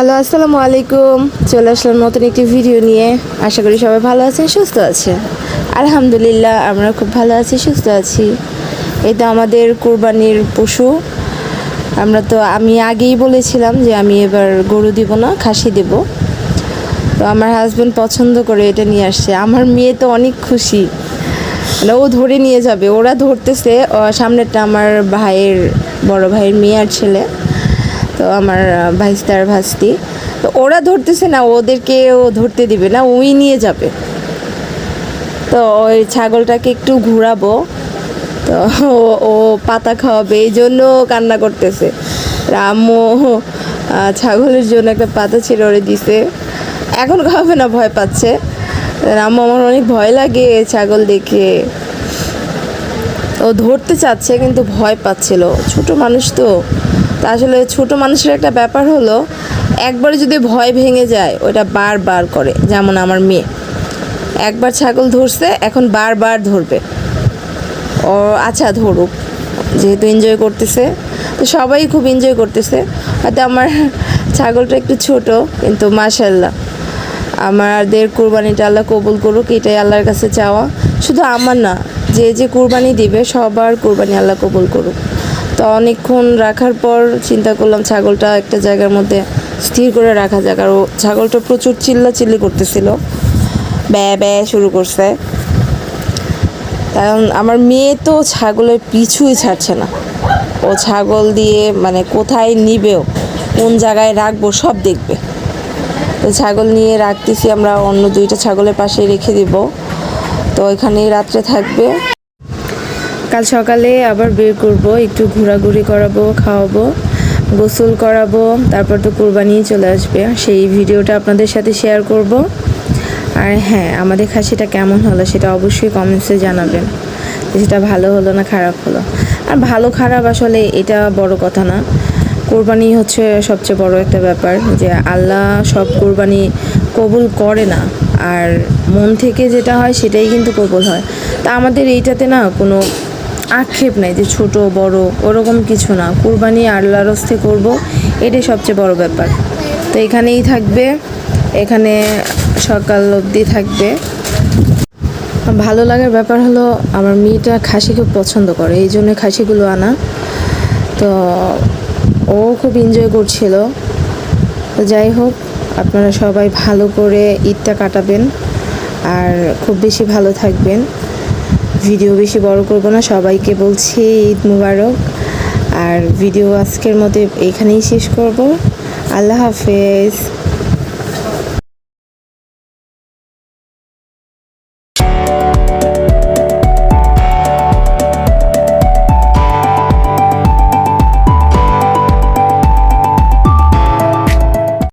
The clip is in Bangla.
হ্যালো, আসসালামু আলাইকুম। চলে আসলাম নতুন একটি ভিডিও নিয়ে। আশা করি সবাই ভালো আছেন, সুস্থ আছেন। আলহামদুলিল্লাহ আমরা খুব ভালো আছি, সুস্থ আছি। এটা আমাদের কোরবানির পশু। আমরা তো, আমি আগেই বলেছিলাম যে আমি এবার গরু দিব না, খাসি দেব। তো আমার হাজব্যান্ড পছন্দ করে এটা নিয়ে আসছে। আমার মেয়ে তো অনেক খুশি। মানে ও ধরে নিয়ে যাবে। ওরা ধরতেছে সামনেরটা আমার ভাইয়ের, বড় ভাইয়ের মেয়ে আর ছেলে। তো আমার ভাইস্তার ভাস্তি। তো ওরা ধরতেছে না ওদেরকে ও ধরতে দিবে না ওই নিয়ে যাবে। তো ওই ছাগলটাকে একটু ঘোরাবো। তো ও- পাতা খাওয়াবে, এই জন্য কান্না করতেছে। রামও ছাগলের জন্য একটা পাতা ছিঁড়ে ওরে দিছে। এখন খাওয়াবে না, ভয় পাচ্ছে। রামু আমার অনেক ভয় লাগে ছাগল দেখে। ও ধরতে চাচ্ছে, কিন্তু ভয় পাচ্ছিল। ছোট মানুষ তো। তা আসলে ছোট মানুষের একটা ব্যাপার হলো, একবার যদি ভয় ভেঙে যায়, ওটা বারবার করে, যেমন আমার মেয়ে। একবার ছাগল ধরছে, এখন বারবার ধরবে। ও আচ্ছা ধরুক, যেহেতু এনজয় করতেছে, তো সবাই খুব এনজয় করতেছে। হয়তো আমার ছাগলটা একটু ছোট, কিন্তু মাশাল্লাহ আমাদের কোরবানিটা আল্লাহ কবুল করুক, এটাই আল্লাহর কাছে চাওয়া। শুধু আমার না, যে যে কোরবানি দিবে, সবার কোরবানি আল্লাহ কবুল করুক। তো অনেকক্ষণ রাখার পর চিন্তা করলাম ছাগলটা একটা জায়গার মধ্যে স্থির করে রাখা যাক। আর ও ছাগলটা প্রচুর চিল্লা চিল্লি করতেছিল। ব্যয় ব্যয় শুরু করছে। কারণ আমার মেয়ে তো ছাগলের পিছুই ছাড়ছে না। ও ছাগল দিয়ে মানে কোথায় নিবেও কোন জায়গায় রাখব সব দেখবে। তো ছাগল নিয়ে রাখতেছি আমরা, অন্য দুইটা ছাগলের পাশে রেখে দিব। তো ওইখানেই রাত্রে থাকবে। কাল সকালে আবার বের করব, একটু ঘোরাঘুরি করাবো, খাওয়াবো, গোসল করাবো, তারপর তো কোরবানি চলে আসবে। সেই ভিডিওটা আপনাদের সাথে শেয়ার করব। আর হ্যাঁ আমাদের খাসিটা কেমন হলো সেটা অবশ্যই কমেন্টসে জানাবেন। সেটা ভালো হলো না খারাপ হলো? আর ভালো খারাপ আসলে এটা বড় কথা না। কোরবানি হচ্ছে সবচেয়ে বড় একটা ব্যাপার যে আল্লাহ সব কোরবানি কবুল করে না। আর মন থেকে যেটা হয় সেটাই কিন্তু কবুল হয়। তা আমাদের এইটাতে না কোনো আক্ষেপ নাই যে ছোট, বড়, ওরকম কিছু না। কুরবানি আল্লাহর হস্তে করব, এটাই সবচেয়ে বড় ব্যাপার। তো এখানেই থাকবে, এখানে সকাল অবধি থাকবে। ভালো লাগার ব্যাপার হলো, আমার মেয়েটা খাসি খুব পছন্দ করে, এই জন্য খাসিগুলো আনা। তো ও খুব এনজয় করছিল। তো যাই হোক, আপনারা সবাই ভালো করে ঈদটা কাটাবেন, আর খুব বেশি ভালো থাকবেন। ভিডিও বেশি বড় করব না, সবাইকে বলছি ঈদ মুবারক। আর ভিডিও আজকের মতো এখানেই শেষ করব। আল্লাহ হাফেজ।